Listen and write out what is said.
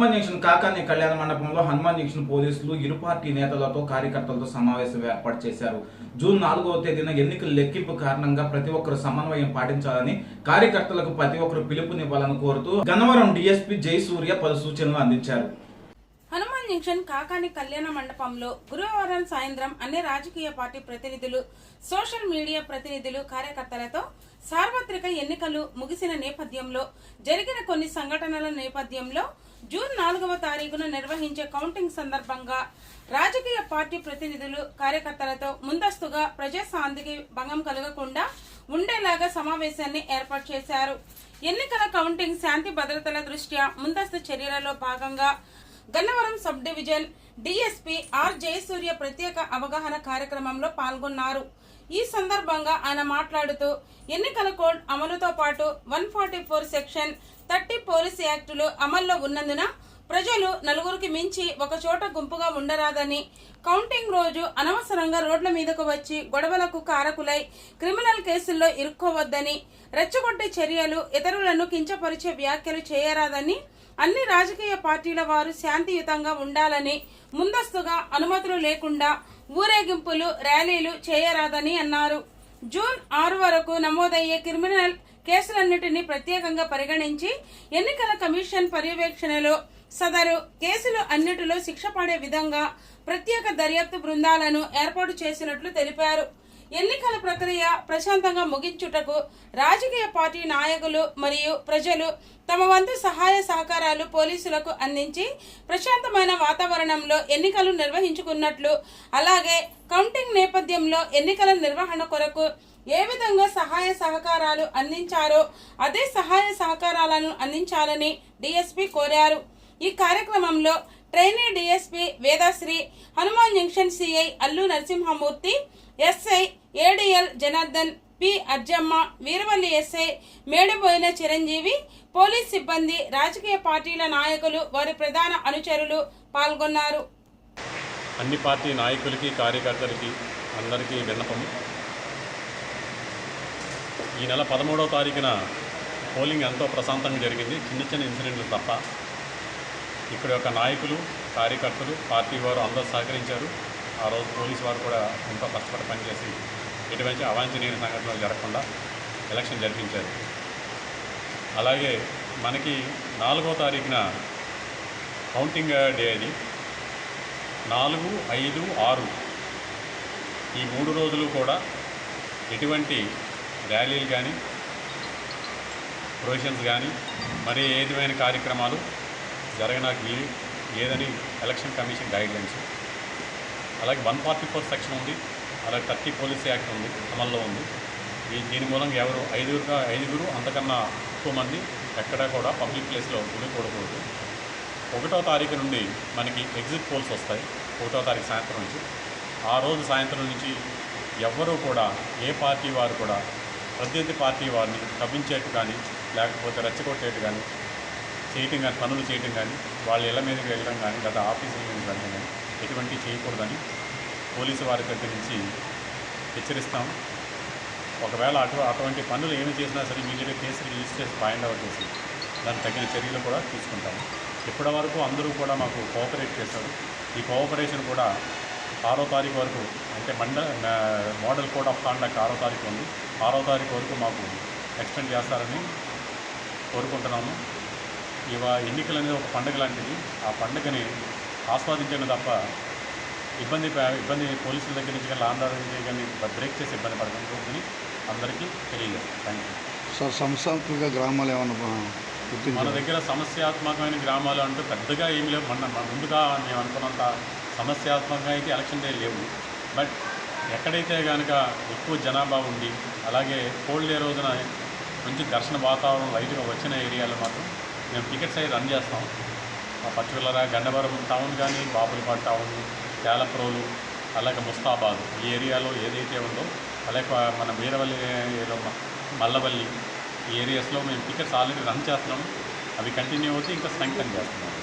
Hanuman junction Kakani కళ్యాణ మండపంలో Hanuman junction పోలీసులు ఇరు పార్టీ నేతలతో కార్యకర్తలతో సమావేశం ఏర్పాటు చేశారు. జూన్ నాలుగవ తేదీన ఎన్నికల లెక్కింపు కారణంగా ప్రతి ఒక్కరు సమన్వయం పాటించాలని కార్యకర్తలకు ప్రతి ఒక్కరు పిలుపునివ్వాలని కోరుతూ గన్నవరం డిఎస్పీ జయసూర్య పలు సూచనలు అందించారు. జంక్షన్ కాకాని కళ్యాణ మండపంలో గురువారం సాయంత్రం అన్ని రాజకీయ పార్టీ ప్రతినిధులు సోషల్ మీడియా ప్రతినిధులు కార్యకర్తలతో సార్వత్రిక ఎన్నికలు ముగిసిన నేపథ్యంలో జరిగిన కొన్ని సంఘటనల నేపథ్యంలో జూన్ నాలుగవ తారీఖున నిర్వహించే కౌంటింగ్ సందర్భంగా రాజకీయ పార్టీ ప్రతినిధులు కార్యకర్తలతో ముందస్తుగా ప్రజాశాంతికి భంగం కలగకుండా ఉండేలాగా సమావేశాన్ని ఏర్పాటు చేశారు. ఎన్నికల కౌంటింగ్ శాంతి భద్రతల దృష్ట్యా ముందస్తు చర్యలలో భాగంగా Gannavaram sub division DSP R Jayasurya ప్రత్యేక అవగాహన కార్యక్రమంలో పాల్గొన్నారు. ఈ సందర్భంగా ఆయన మాట్లాడుతూ ఎన్నికల కోడ్ అమలుతో పాటు one forty four section thirty police యాక్టులు అమల్లో ఉన్నందున ప్రజలు నలుగురికి మించి ఒక చోట గుంపుగా ఉండరాదని కౌంటింగ్ రోజు అనవసరంగా రోడ్ల మీదకు వచ్చి గొడవలకు కారకులై క్రిమినల్ కేసుల్లో ఇరుక్కోవద్దని రెచ్చగొట్టే చర్యలు ఇతరులను కించపరిచే వ్యాఖ్యలు చేయరాదని అన్ని రాజకీయ పార్టీల వారు శాంతియుతంగా ఉండాలని ముందస్తుగా అనుమతులు లేకుండా ఊరేగింపులు ర్యాలీలు చేయరాదని అన్నారు. జూన్ ఆరు వరకు నమోదయ్యే క్రిమినల్ కేసులన్నిటినీ ప్రత్యేకంగా పరిగణించి ఎన్నికల కమిషన్ పర్యవేక్షణలో సదరు కేసులు అన్నిటిలో శిక్ష పడే విధంగా ప్రత్యేక దర్యాప్తు బృందాలను ఏర్పాటు చేసినట్లు తెలిపారు. ఎన్నికల ప్రక్రియ ప్రశాంతంగా ముగించుటకు రాజకీయ పార్టీ నాయకులు మరియు ప్రజలు తమ వంతు సహాయ సహకారాలు పోలీసులకు అందించి ప్రశాంతమైన వాతావరణంలో ఎన్నికలు నిర్వహించుకున్నట్లు అలాగే కౌంటింగ్ నేపథ్యంలో ఎన్నికల నిర్వహణ కొరకు ఏ విధంగా సహాయ సహకారాలు అందించారో అదే సహాయ సహకారాలను అందించాలని డిఎస్పీ కోరారు. ఈ కార్యక్రమంలో trainee DSP Vedasri Hanuman junction CI Allu Narasimhamurthy SI ADL Janardhan P Arjamma Veeravalli SI Medaboina Chiranjeevi police సిబ్బంది రాజకీయ పార్టీల నాయకులు వారి ప్రధాన అనుచరులు పాల్గొన్నారు. అన్ని పార్టీ నాయకులకి కార్యకర్తలకి అందరికీ విన్నపం ఈ నెల పదమూడవ తారీఖున పోలింగ్ ఎంతో ప్రశాంతంగా జరిగింది. చిన్న చిన్న ఇన్సిడెంట్లు తప్ప ఇక్కడ యొక్క నాయకులు కార్యకర్తలు పార్టీ వారు అందరూ సహకరించారు. ఆ రోజు పోలీసు వారు కూడా ఎంతో కష్టపడి పనిచేసి ఎటువంటి అవాంఛనీయ సంఘటనలు జరగకుండా ఎలక్షన్ జరిపించారు. అలాగే మనకి నాలుగో తారీఖున కౌంటింగ్ డే అది. నాలుగు ఐదు ఆరు ఈ మూడు రోజులు కూడా ఎటువంటి ర్యాలీలు కానీ ప్రొవిజన్స్ కానీ మరి ఏ విధమైన కార్యక్రమాలు జరగడానికి వీలు లేదని ఎలక్షన్ కమిషన్ గైడ్లైన్స్. అలాగే వన్ ఫార్టీ ఫోర్ సెక్షన్ ఉంది అలాగే థర్టీ పోలీస్ యాక్ట్ ఉంది అమల్లో ఉంది. ఈ దీని మూలంగా ఎవరు ఐదుగురు ఐదుగురు అంతకన్నా ఎక్కువ మంది ఎక్కడా కూడా పబ్లిక్ ప్లేస్లో ఉండకూడకూడదు ఒకటో తారీఖు నుండి మనకి ఎగ్జిట్ పోల్స్ వస్తాయి ఒకటో తారీఖు సాయంత్రం నుంచి. ఆ రోజు సాయంత్రం నుంచి ఎవ్వరూ కూడా ఏ పార్టీ వారు కూడా ప్రత్యర్థి పార్టీ వారిని కవ్వించేట్టు కానీ లేకపోతే రెచ్చగొట్టేట్టు కానీ చేయటం కానీ పనులు చేయటం కానీ వాళ్ళ ఇళ్ళ మీదకి వెళ్ళడం కానీ లేదా ఆఫీసుల మీదకి వెళ్ళడం కానీ ఎటువంటి చేయకూడదని పోలీసు వారి దగ్గర నుంచి హెచ్చరిస్తాం. ఒకవేళ అటు అటువంటి పనులు ఏమి చేసినా సరే ఇమీడియట్గా కేసు రిజిస్టర్ చేసి ఫైండ్ అవుట్ చేసి దానికి తగిన చర్యలు కూడా తీసుకుంటాము ఇప్పటి వరకు అందరూ కూడా మాకు కోఆపరేట్ చేశారు. ఈ కోఆపరేషన్ కూడా ఆరో తారీఖు వరకు అంటే మండ మోడల్ కోడ్ ఆఫ్ కాండక్ట్ ఆరో తారీఖు ఉంది. ఆరో తారీఖు వరకు మాకు ఎక్స్టెండ్ చేస్తారని కోరుకుంటున్నాము. ఇవా ఎన్నికలు అనేది ఒక పండుగ లాంటిది. ఆ పండుగని ఆస్వాదించడం తప్ప ఇబ్బంది ఇబ్బంది పోలీసుల దగ్గర నుంచి కానీ ఆర్డర్ నుంచి కానీ బ్రేక్ చేసి ఇబ్బంది పడకూడదని అందరికీ తెలియజేస్తాం. థ్యాంక్ యూ సార్ సంస్థాత్మక గ్రామాలు ఏమన్నా మన దగ్గర సమస్యాత్మకమైన గ్రామాలు అంటూ పెద్దగా ఏమి లేవు. మన మన ముందుగా మేము అనుకున్నంత సమస్యాత్మకంగా అయితే ఎలక్షన్ డే లేవు. బట్ ఎక్కడైతే కనుక ఎక్కువ జనాభా ఉండి అలాగే కోల్డ్ డే రోజున మంచి దర్శన వాతావరణం లైట్గా వచ్చిన ఏరియాలో మాత్రం మేము టికెట్స్ అవి రన్ చేస్తాం. పర్టికులర్గా గండవరం టౌన్ కానీ బాపులపాడు టౌన్ తేలప్రోలు అలాగే ముస్తాబాద్ ఈ ఏరియాలో ఏదైతే ఉందో అలాగే మన వీరవల్లి ఏరియాలో మల్లవల్లి ఈ ఏరియాస్లో మేము టికెట్స్ ఆల్రెడీ రన్ చేస్తున్నాము అవి కంటిన్యూ అవుతే ఇంకా స్ట్రెంగ్తన్ చేస్తున్నాము